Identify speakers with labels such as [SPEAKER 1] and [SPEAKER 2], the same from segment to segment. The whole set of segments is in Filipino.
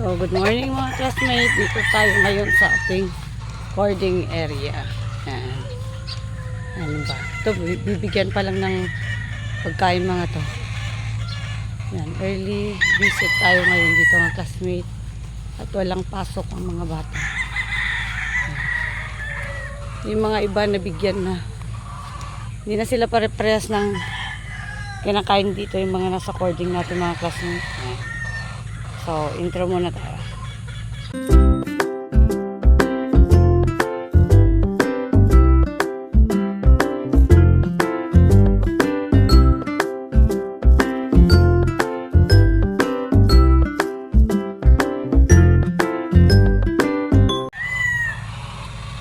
[SPEAKER 1] So, good morning mga classmates. Dito tayo ngayon sa ating boarding area. Yan. Ano ba? Ito, bi- bibigyan pa lang ng pagkain mga to. Yan, early visit tayo ngayon dito mga classmates. At walang pasok ang mga bata. Yan. Yung mga iba nabigyan na. Hindi na sila pare-parehas ng kinakain dito yung mga nasa cording natin mga classmates. Yan. So, intro muna tayo.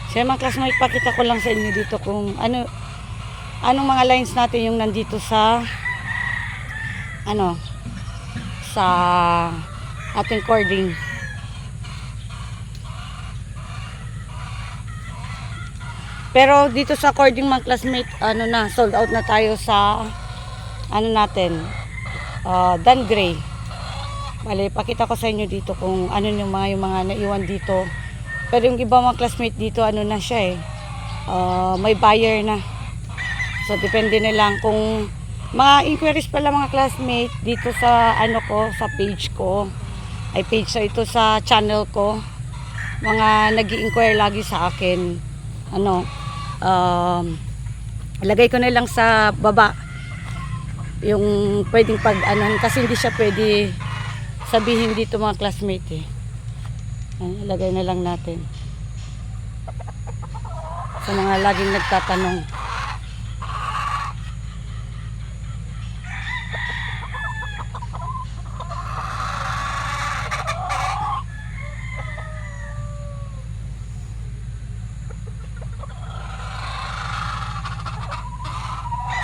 [SPEAKER 1] Siya mga classmate, pakita ko lang sa inyo dito kung ano anong mga lines natin yung nandito sa ano sa ating cording. Pero dito sa cording mga classmate, ano na, sold out na tayo sa ano natin, uh, Dan Gray. Bale, pakita ko sa inyo dito kung ano yung mga, yung mga naiwan dito. Pero yung iba mga classmate dito, ano na siya eh, uh, may buyer na. So, depende na lang kung mga inquiries pala mga classmate dito sa ano ko, sa page ko. Ay page sa ito sa channel ko. Mga nag inquire lagi sa akin. Ano, um, lagay ko na lang sa baba yung pwedeng pag anan kasi hindi siya pwede sabihin dito mga classmate eh. Ayan, ilagay na lang natin. Sa mga laging nagtatanong.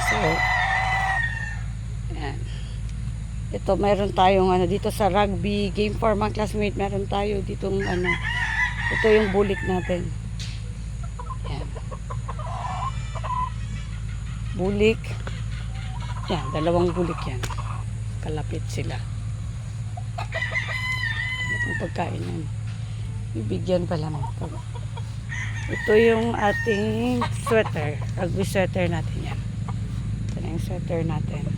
[SPEAKER 1] So, ayan. Ito, meron tayong ano, dito sa rugby game for mga classmate, meron tayo ditong ano, ito yung bulik natin. Ayan. Bulik. Yan, dalawang bulik yan. Kalapit sila. Itong pagkain yan. Bibigyan pa lang. Ito yung ating sweater. Rugby sweater natin yan. Ito yung sweater natin.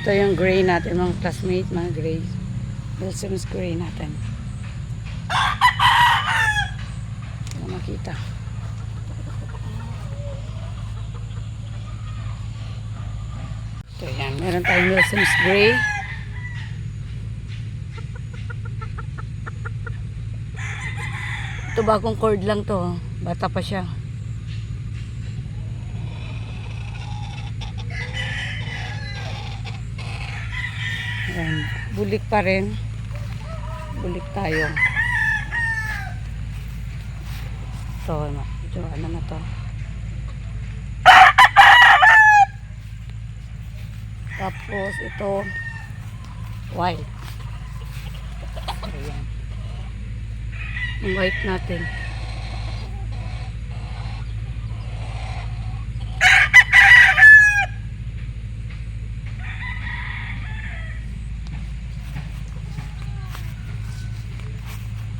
[SPEAKER 1] Ito yung gray natin, mga classmate, mga gray. Wilson's gray natin. Hindi makita. Ito yan, meron tayong Wilson's gray. Ito bagong cord lang to. oh. Bata pa siya. Ayan. Bulik pa rin. Bulik tayo. Ito, ano, ito, ano na to. Tapos, ito, white. Ayan. Yung white natin.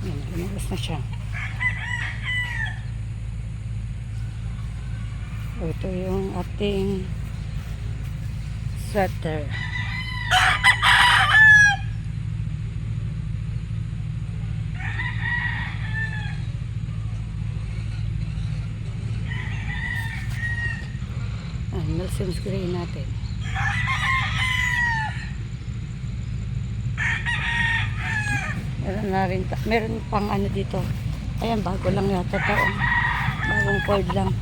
[SPEAKER 1] Ayan, lumabas na siya. Ito yung ating sweater. Ah, Nelson's gray natin. Meron na rin, meron pang ano dito. Ayan, bago lang yata to. Bagong cord lang.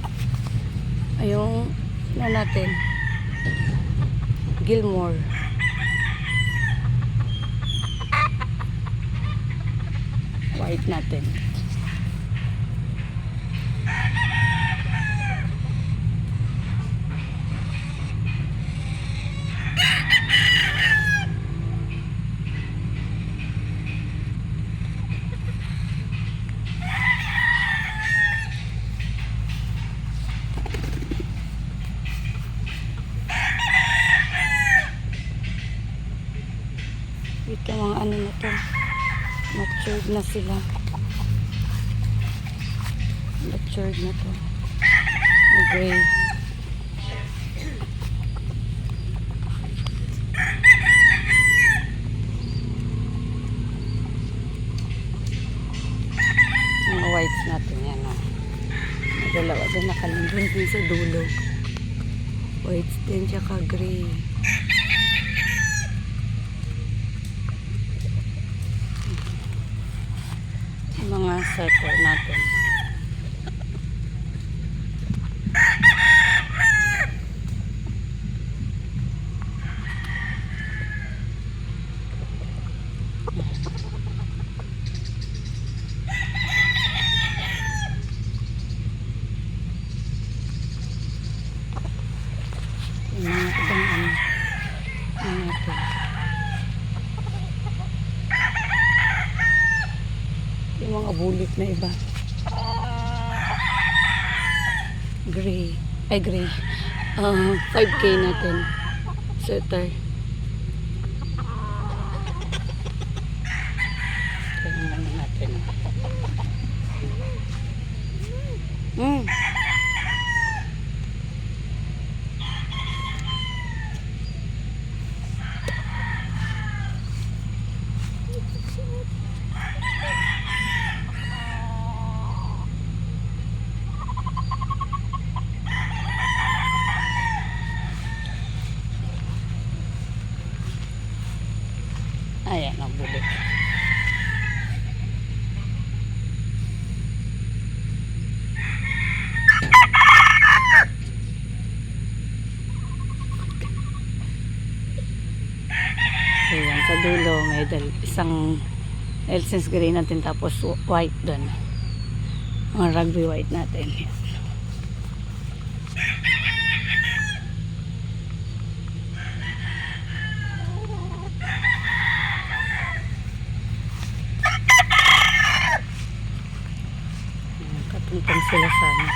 [SPEAKER 1] Ayong, ano natin, Gilmore. White natin. Na sila. Matured na to. Gray. Mga whites natin yan. Oh. May dalawa din nakalindon din sa dulo. Whites din tsaka gray. Mga setter natin. Yung mga ibang ano. Ano ito. Yung mga bulit na iba. Gray. Ay, gray. Ah, 5K natin. Setter. Tingnan natin. Hmm. Ayan ang bulit. Ayan, sa dulo may dal isang Elsens gray natin tapos white doon. Ang rugby white natin. Yan. Ayan, Katungtong sila sana.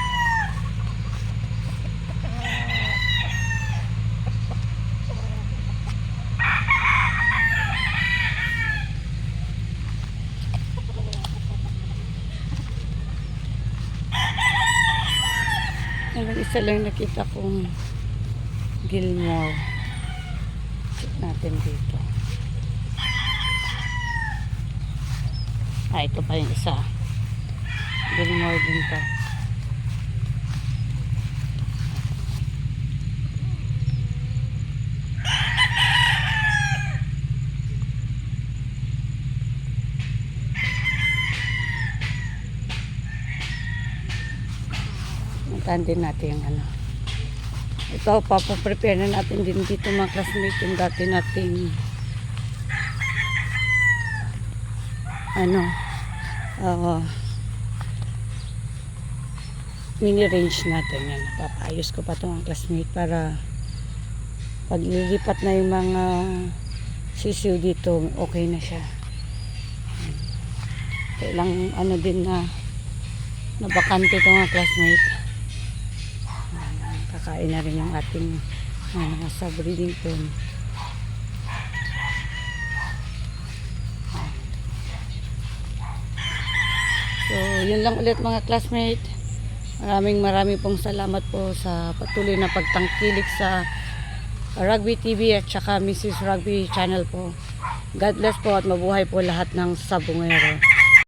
[SPEAKER 1] Hanggang isa lang nakita kong Gilmore. Check natin dito. Ah, ito pa yung isa. Gilmore din to. Puntahan din natin yung ano. Ito, papaprepare na natin din dito mga classmates yung dati nating ano uh, mini range natin yan. Papaayos ko pa ito mga classmate para pag lilipat na yung mga sisiw dito, okay na siya. Kailang ano din na nabakante ito mga classmate kakain na rin yung ating uh, mga sa breeding pen. So, yun lang ulit mga classmate. Maraming maraming pong salamat po sa patuloy na pagtangkilik sa Rugby TV at saka Mrs. Rugby channel po. God bless po at mabuhay po lahat ng sabungero.